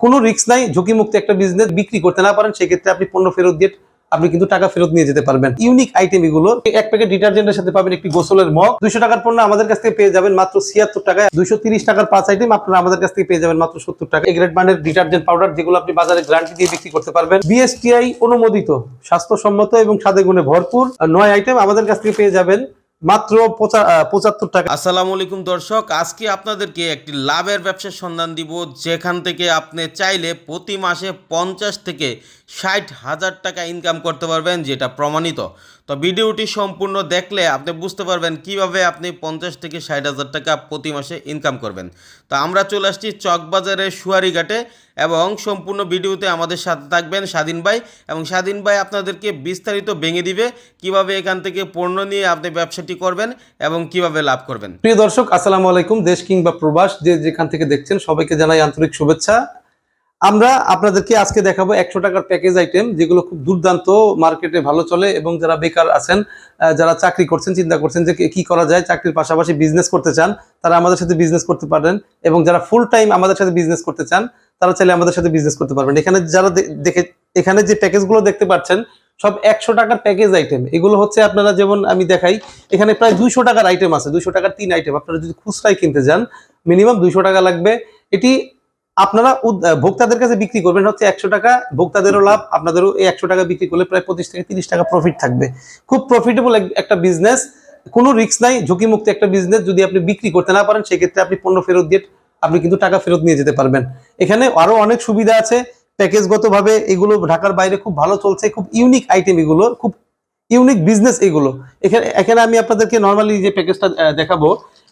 কোনো রিস্ক নাই, ঝুঁকিমুক্ত একটা বিজনেস বিক্রি করতে না পারেন, সেক্ষেত্রে আপনি পণ্য ফেরত দিয়ে আপনি কিন্তু টাকা ফেরত নিয়ে যেতে পারবেন। ইউনিক আইটেম এগুলো, এক প্যাকেট ডিটারজেন্টের সাথে পাবেন একটি গোসলের মগ, দুইশো টাকার পণ্য আমাদের কাছ থেকে পেয়ে যাবেন মাত্র ছিয়াত্তর টাকায়। দুইশো তিরিশ টাকার পাঁচ আইটেম আপনারা আমাদের কাছ থেকে পেয়ে যাবেন মাত্র সত্তর টাকা এগ্রেড ব্র্যান্ডের ডিটারজেন্ট পাউডার যেগুলো আপনি বাজারে গ্যারান্টি দিয়ে বিক্রি করতে পারবেন। বিএসটিআই অনুমোদিত, স্বাস্থ্যসম্মত এবং স্বাদে গুণে ভরপুর নয় আইটেম আমাদের কাছ থেকে পেয়ে যাবেন মাত্র পঁচাত্তর টাকা। আসসালামু আলাইকুম দর্শক, আজকে আপনাদেরকে একটি লাভের ব্যবসার সন্ধান দিব, যেখান থেকে আপনি চাইলে প্রতি মাসে পঞ্চাশ থেকে ষাট হাজার টাকা ইনকাম করতে পারবেন, যেটা প্রমাণিত। তো ভিডিওটি সম্পূর্ণ দেখলে আপনি বুঝতে পারবেন কীভাবে আপনি পঞ্চাশ থেকে ষাট হাজার টাকা প্রতি মাসে ইনকাম করবেন। তো আমরা চলে আসছি চকবাজারের সুয়ারিঘাটে এবং সম্পূর্ণ ভিডিওতে আমাদের সাথে থাকবেন স্বাধীন ভাই এবং স্বাধীন ভাই আপনাদেরকে বিস্তারিত ভেঙে দিবে কীভাবে এখান থেকে পণ্য নিয়ে আপনি ব্যবসাটি করবেন এবং কীভাবে লাভ করবেন। প্রিয় দর্শক, আসসালামু আলাইকুম। দেশ কিংবা প্রবাস, যে যেখান থেকে দেখছেন সবাইকে জানাই আন্তরিক শুভেচ্ছা। আমরা আপনাদেরকে আজকে দেখাবো একশো টাকার প্যাকেজ আইটেম যেগুলো খুব দুর্দান্ত মার্কেটে ভালো চলে এবং যারা বেকার আছেন যারা চাকরি করছেন, চিন্তা করছেন যে কি করা যায়, চাকরির পাশাপাশি বিজনেস করতে চান, তারা আমাদের সাথে বিজনেস করতে পারেন এবং যারা ফুল টাইম আমাদের সাথে বিজনেস করতে চান, তারা চাইলে আমাদের সাথে বিজনেস করতে পারবেন। এখানে যারা দেখে এখানে যে প্যাকেজগুলো দেখতে পাচ্ছেন, সব একশো টাকার প্যাকেজ আইটেম এগুলো হচ্ছে আপনারা যেমন আমি দেখাই, এখানে প্রায় দুইশো টাকার আইটেম আছে, দুইশো টাকার তিন আইটেম আপনারা যদি খুচরায় কিনতে যান মিনিমাম দুইশো টাকা লাগবে। এটি আপনারা ভোক্তাদের কাছে বিক্রি করবেন হচ্ছে একশো টাকা, ভোক্তাদেরও লাভ, আপনাদেরও এই একশো টাকা বিক্রি করলে প্রায় পঁচিশ থেকে তিরিশ টাকা প্রফিট থাকবে। খুব প্রফিটেবল একটা বিজনেস কোনো রিস্ক নাই, ঝুঁকিমুক্ত একটা বিজনেস যদি আপনি বিক্রি করতে না পারেন, সেক্ষেত্রে আপনি পণ্য ফেরত দিয়ে আপনি কিন্তু টাকা ফেরত নিয়ে যেতে পারবেন। এখানে আরও অনেক সুবিধা আছে। প্যাকেজগত ভাবে এগুলো ঢাকার বাইরে খুব ভালো চলছে, খুব ইউনিক আইটেম এগুলো, খুব ইউনিক বিজনেস এগুলো। এখানে এখানে আমি আপনাদেরকে নর্মালি যে প্যাকেজটা দেখাবো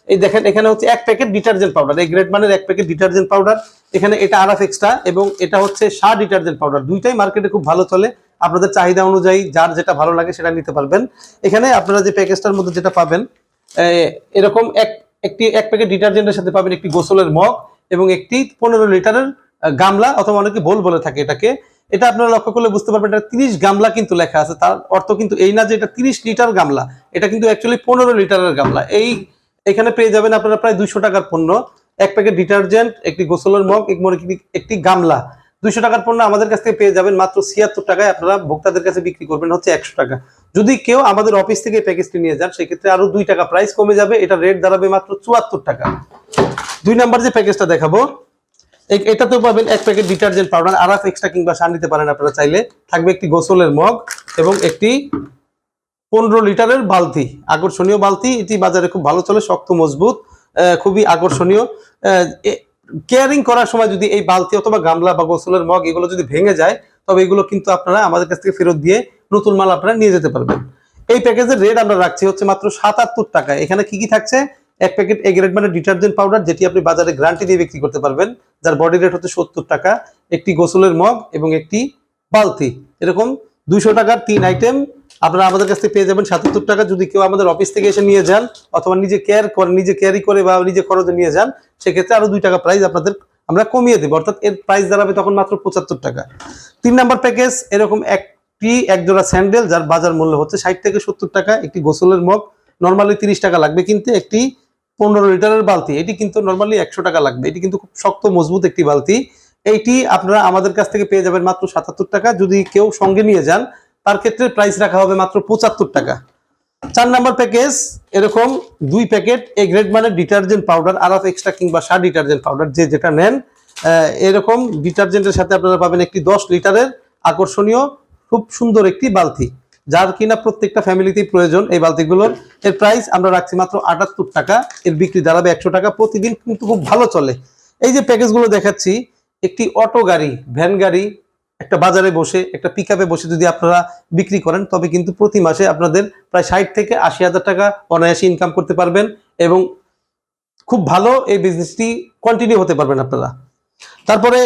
এই দেখেন, এখানে হচ্ছে এক প্যাকেট ডিটারজেন্ট পাউডার এই গ্রেড মানের এক প্যাকেট ডিটারজেন্ট পাউডার এখানে এটা আরাফ এক্সট্রা এবং এটা হচ্ছে শাহ ডিটারজেন্ট পাউডার দুইটাই মার্কেটে খুব ভালো চলে। আপনাদের চাহিদা অনুযায়ী যার যেটা ভালো লাগে সেটা নিতে পারবেন। এখানে আপনারা যে প্যাকেজটার মধ্যে যেটা পাবেন এরকম এক, একটি, এক প্যাকেট ডিটারজেন্টের সাথে পাবেন একটি গোসলের মগ এবং একটি পনেরো লিটারের গামলা অথবা অনেকে বোল বলে থাকে এটাকে। এটা আপনারা লক্ষ্য করলে বুঝতে পারবেন, এটা তিরিশ গামলা কিন্তু লেখা আছে। তার অর্থ কিন্তু এই না যে এটা তিরিশ লিটার গামলা, এটা কিন্তু অ্যাকচুয়ালি পনেরো লিটারের গামলা। এই এখানে পেয়ে যাবেন আপনারা প্রায় দুইশো টাকার পণ্য। এক প্যাকেট ডিটারজেন্ট, একটি গোসলের মগ, এক একটি গামলা। দুইশো টাকার পণ্য আমাদের কাছ থেকে পেয়ে যাবেন মাত্র ছিয়াত্তর টাকায়। আপনারা ভোক্তাদের কাছে বিক্রি করবেন হচ্ছে একশো টাকা। যদি কেউ আমাদের অফিস থেকে প্যাকেজটি নিয়ে যান, সেক্ষেত্রে আরও দুই টাকা প্রাইস কমে যাবে। এটা রেট দাঁড়াবে মাত্র চুয়াত্তর টাকা। দুই নাম্বার যে প্যাকেজটা দেখাবো এটাতেও পাবেন এক packet detergent powder, Araf extra কিংবা সার নিতে পারেন আপনারা চাইলে। থাকবে একটি গোসলের মগ এবং একটি পনেরো লিটারের বালতি, আকর্ষণীয় বালতি। এটি বাজারে খুব ভালো চলে, শক্ত, মজবুত খুবই আকর্ষণীয়। কেয়ারিং করার সময় যদি এই বালতি অথবা গামলা বা গোসলের মগ এগুলো যদি ভেঙে যায়, তবে এগুলো কিন্তু আপনারা আমাদের কাছ থেকে ফেরত দিয়ে নতুন মাল আপনারা নিয়ে যেতে পারবেন। এই প্যাকেজের রেট আমরা রাখছি হচ্ছে মাত্র সাতাত্তর টাকা। এখানে কি কি থাকছে? এক প্যাকেট এ গ্রেড মানে ডিটারজেন্ট পাউডার, যেটি আপনি বাজারে গ্যারান্টি দিয়ে বিক্রি করতে পারবেন, যার বডি রেট হচ্ছে সত্তর টাকা। একটি গোসলের মগ এবং একটি বালতি। এরকম দুইশো টাকার তিন আইটেম আপনারা আমাদের কাছ থেকে পেয়ে যাবেন সাতাত্তর টাকা। যদি কেউ আমাদের অফিস থেকে এসে নিয়ে যান অথবা নিজে কেয়ার করে, নিজে ক্যারি করে বা নিজে খরচে নিয়ে যান, সেক্ষেত্রে আরও দুই টাকা প্রাইস আপনাদের আমরা কমিয়ে দেবো। অর্থাৎ এর প্রাইস দাঁড়াবে তখন মাত্র পঁচাত্তর টাকা। তিন নাম্বার প্যাকেজ এরকম একটি একজোড়া স্যান্ডেল যার বাজার মূল্য হচ্ছে ষাট থেকে সত্তর টাকা, একটি গোসলের মগ নর্মালি তিরিশ টাকা লাগবে কিন্তু একটি পনেরো লিটারের বালতি। এটি কিন্তু নর্মালি একশো টাকা লাগবে। এটি কিন্তু খুব শক্ত, মজবুত একটি বালতি। এইটি আপনারা আমাদের কাছ থেকে পেয়ে যাবেন মাত্র সাতাত্তর টাকা। যদি কেউ সঙ্গে নিয়ে যান তার ক্ষেত্রে প্রাইস রাখা হবে মাত্র পঁচাত্তর টাকা। চার নাম্বার প্যাকেজ এরকম দুই প্যাকেট এ গ্রেড মানের ডিটারজেন্ট পাউডার আরাফ এক্সট্রা কিংবা সার ডিটারজেন্ট পাউডার যে যেটা নেন এরকম ডিটারজেন্টের সাথে আপনারা পাবেন একটি দশ লিটারের আকর্ষণীয়, খুব সুন্দর একটি বালতি। যার কিনা প্রত্যেকটা ফ্যামিলিতেই প্রয়োজন এই বালতিগুলোর। এর প্রাইস আমরা রাখছি মাত্র আটাত্তর টাকা। এর বিক্রি দাঁড়াবে একশো টাকা প্রতিদিন, কিন্তু খুব ভালো চলে। এই যে প্যাকেজগুলো দেখাচ্ছি, একটি অটো গাড়ি ভ্যান গাড়ি একটা বাজারে বসে, একটা পিক বসে যদি আপনারা বিক্রি করেন, তবে কিন্তু প্রতি মাসে আপনাদের প্রায় ষাট থেকে আশি হাজার টাকা অনায়াসে ইনকাম করতে পারবেন এবং খুব ভালো এই বিজনেসটি কন্টিনিউ হতে পারবেন আপনারা। তারপরে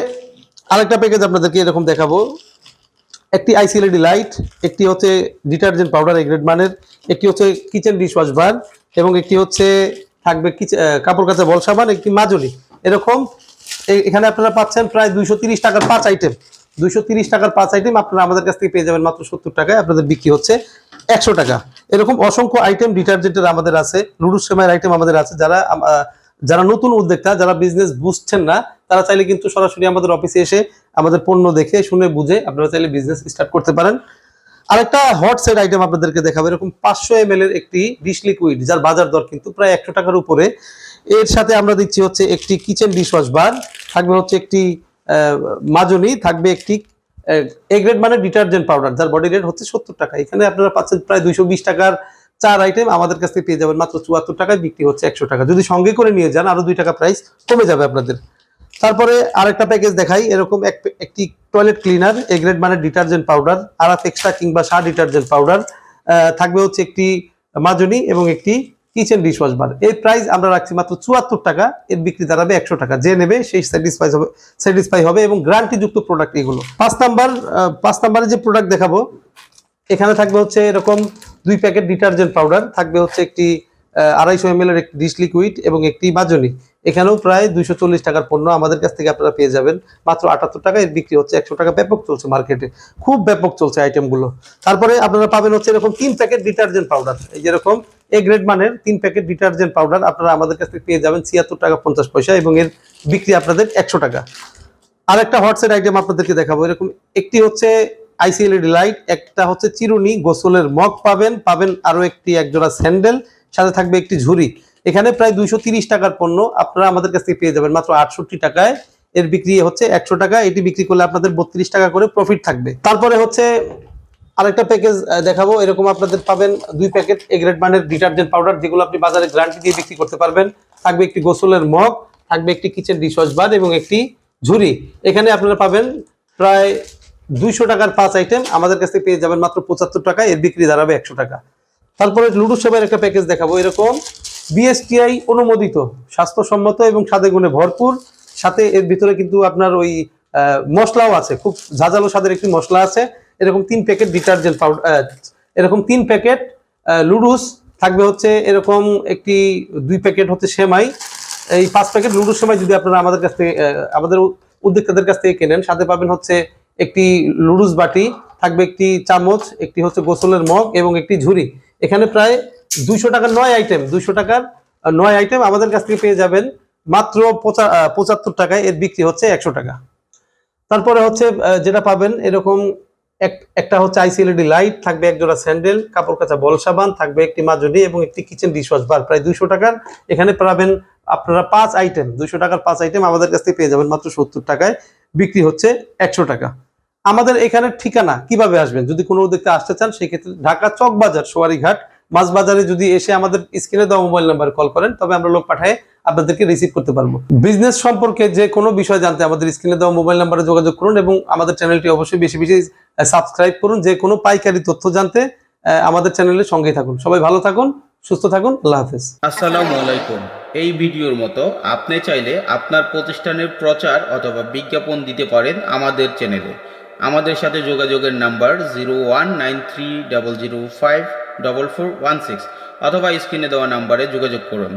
আরেকটা প্যাকেজ আপনাদেরকে এরকম দেখাবো। একটি আইসিএলইডি লাইট একটি হচ্ছে ডিটারজেন্ট পাউডার এগ্রেড মানের, একটি হচ্ছে কিচেন ডিশওয়াশ বার এবং একটি হচ্ছে থাকবে কাপড় কাচা বল সাবান, একটি মাজনি এরকম এখানে আপনারা পাচ্ছেন প্রায় দুইশো টাকার পাঁচ আইটেম দুইশো তিরিশ টাকার পাঁচ আইটেম আপনারা আমাদের কাছ থেকে পেয়ে যাবেন মাত্র সত্তর টাকায়। আপনাদের বিক্রি হচ্ছে একশো টাকা। এরকম অসংখ্য আইটেম ডিটারজেন্টের আমাদের আছে, নুডলস সেমাইয়ের আইটেম আমাদের আছে। যারা যারা নতুন উদ্যোক্তা, যারা বিজনেস বুঝছেন না, তারা চাইলে কিন্তু সরাসরি আমাদের অফিসে এসে আমাদের পণ্য দেখে, শুনে, বুঝে আপনারা চাইলে বিজনেস স্টার্ট করতে পারেন। আরেকটা হট সেট আইটেম আপনাদেরকে দেখাবো। এরকম পাঁচশো এম এর একটি ডিশ লিকুইড যার বাজার দর কিন্তু প্রায় একশো টাকার উপরে। এর সাথে আমরা দিচ্ছি হচ্ছে একটি কিচেন ডিশ ওয়াশ বার থাকবে হচ্ছে একটি মাজনি থাকবে একটি এ গ্রেড মানে ডিটারজেন্ট পাউডার যার বডি রেট হচ্ছে সত্তর টাকা। এখানে আপনারা পাচ্ছেন প্রায় দুইশো বিশ টাকার চার আইটেম আমাদের কাছ থেকে পেয়ে যাবেন মাত্র চুয়াত্তর টাকায়, বিক্রি হচ্ছে একশো টাকা। যদি সঙ্গে করে নিয়ে যান, আরও দুই টাকা প্রাইস কমে যাবে আপনাদের। তারপরে আরেকটা প্যাকেজ দেখাই, এরকম এক, একটি টয়লেট ক্লিনার এ গ্রেড মানে ডিটারজেন্ট পাউডার আরাফ এক্সট্রা কিংবা সার ডিটারজেন্ট পাউডার থাকবে হচ্ছে একটি মাজনি এবং একটি কিচেন ডিশ ওয়াশ বার এর প্রাইস আমরা রাখছি মাত্র চুয়াত্তর টাকা, এর বিক্রি দাঁড়াবে একশো টাকা। যে নেবে সেই স্যাটিসফাই হবে স্যাটিসফাই হবে এবং গ্যারান্টি যুক্ত প্রোডাক্ট এগুলো। পাঁচ নাম্বার পাঁচ নাম্বারে যে প্রোডাক্ট দেখাবো, এখানে থাকবে হচ্ছে এরকম দুই প্যাকেট ডিটারজেন্ট পাউডার, থাকবে হচ্ছে একটি আড়াইশো এম এর একটি ডিশ লিকুইড এবং একটি মাজনি। এখানেও প্রায় দুইশো চল্লিশ টাকার পণ্য আমাদের কাছ থেকে আপনারা পেয়ে যাবেন। মাত্র আটাত্তর টাকা এর বিক্রি হচ্ছে, একশো টাকা ব্যাপক চলছে মার্কেটে। খুব ব্যাপক চলছে আইটেমগুলো তারপরে আপনারা পাবেন হচ্ছে এরকম তিন প্যাকেট ডিটারজেন্ট পাউডার। এই যেরকম এ গ্রেড মানের তিন প্যাকেট ডিটারজেন্ট পাউডার আপনারা আমাদের কাছ থেকে পেয়ে যাবেন ছিয়াত্তর টাকা পঞ্চাশ পয়সা এবং এর বিক্রি আপনাদের একশো টাকা। আরেকটা হটসেট আইটেম আপনাদেরকে দেখাবো। এরকম একটি হচ্ছে আইসিএলইডি লাইট একটা হচ্ছে চিরুনি গোসলের মগ পাবেন। পাবেন আরও একটি একজোড়া স্যান্ডেল, সাথে থাকবে একটি ঝুড়ি। এখানে প্রায় দুইশো টাকার পণ্য আপনারা আমাদের কাছ থেকে পেয়ে যাবেন। মাত্র আটষট্টি টাকায় এর বিক্রি হচ্ছে একশো টাকা। এটি বিক্রি করলে আপনাদের বত্রিশ টাকা করে প্রফিট থাকবে। তারপরে হচ্ছে আরেকটা প্যাকেজ দেখাবো। এরকম আপনাদের পাবেন দুই প্যাকেট এগ্রেড মানের ডিটারজেন্ট পাউডার যেগুলো আপনি বাজারে গ্যারান্টি দিয়ে বিক্রি করতে পারবেন। থাকবে একটি গোসলের মগ, থাকবে একটি কিচেন ডিশওয়াশ বার এবং একটি ঝুড়ি। এখানে আপনারা পাবেন প্রায় দুইশো টাকার পাঁচ আইটেম আমাদের কাছ থেকে পেয়ে যাবেন মাত্র পঁচাত্তর টাকা এর বিক্রি দাঁড়াবে একশো টাকা। তারপরে লুডু সেবার একটা প্যাকেজ দেখাবো। এরকম বিএসটিআই অনুমোদিত, স্বাস্থ্যসম্মত এবং স্বাদে গুণে ভরপুর। সাথে এর ভিতরে কিন্তু আপনার ওই মশলাও আছে, খুব ঝাঁঝালো স্বাদের একটি মশলা আছে। এরকম তিন প্যাকেট ডিটারজেন্ট পাউডার এরকম তিন প্যাকেট লুডুস থাকবে হচ্ছে এরকম একটি দুই প্যাকেট হচ্ছে সেমাই। এই পাঁচ প্যাকেট লুডুস সেমাই যদি আপনারা আমাদের কাছ থেকে আমাদের উদ্যোক্তাদের কাছ থেকে কেনেন, সাথে পাবেন হচ্ছে একটি লুডুস বাটি, থাকবে একটি চামচ, একটি হচ্ছে গোসলের মগ এবং একটি ঝুড়ি। এখানে প্রায় দুইশো টাকার নয় আইটেম দুইশো টাকার নয় আইটেম আমাদের কাছ থেকে পেয়ে যাবেন মাত্র পঁচাত্তর টাকায় এর বিক্রি হচ্ছে একশো টাকা। তারপরে হচ্ছে যেটা পাবেন এরকম এক- একটা হচ্ছে আইসিএলইডি লাইট থাকবে এক জোড়া স্যান্ডেল কাপড় কাচা বল সাবান, থাকবে একটি মাজনি এবং একটি কিচেন ডিশওয়াশ বার প্রায় দুইশো টাকার। এখানে পাবেন আপনারা পাঁচ আইটেম দুইশো টাকার পাঁচ আইটেম আমাদের কাছ থেকে পেয়ে যাবেন মাত্র সত্তর টাকায়, বিক্রি হচ্ছে একশো টাকা। আমাদের এখানে ঠিকানা কীভাবে আসবেন? যদি কোনো উদ্যোক্তা আসতে চান, সেক্ষেত্রে ঢাকা চকবাজার, সোয়ারিঘাট মাছ বাজারে যদি এসে আমাদের স্ক্রিনে দেওয়া মোবাইল নাম্বার কল করেন, তবে আমরা লোক পাঠায় আপনাদেরকে রিসিভ করতে পারব। বিজনেস সম্পর্কে যে কোনো বিষয় জানতে আমাদের স্ক্রিনে দেওয়া মোবাইল নাম্বারে যোগাযোগ করুন এবং আমাদের চ্যানেলটি অবশ্যই বেশি বেশি সাবস্ক্রাইব করুন। যে কোনো পাইকারি তথ্য জানতে আমাদের চ্যানেলের সঙ্গেই থাকুন। সবাই ভালো থাকুন, সুস্থ থাকুন, আল্লাহ হাফেজ। আসসালামু আলাইকুম। এই ভিডিওর মতো আপনি চাইলে আপনার প্রতিষ্ঠানের প্রচার অথবা বিজ্ঞাপন দিতে পারেন আমাদের চ্যানেলে আমাদের সাথে যোগাযোগের number zero one nine three double zero five double four one six অথবা স্ক্রিনে দেওয়া নাম্বারে যোগাযোগ করুন।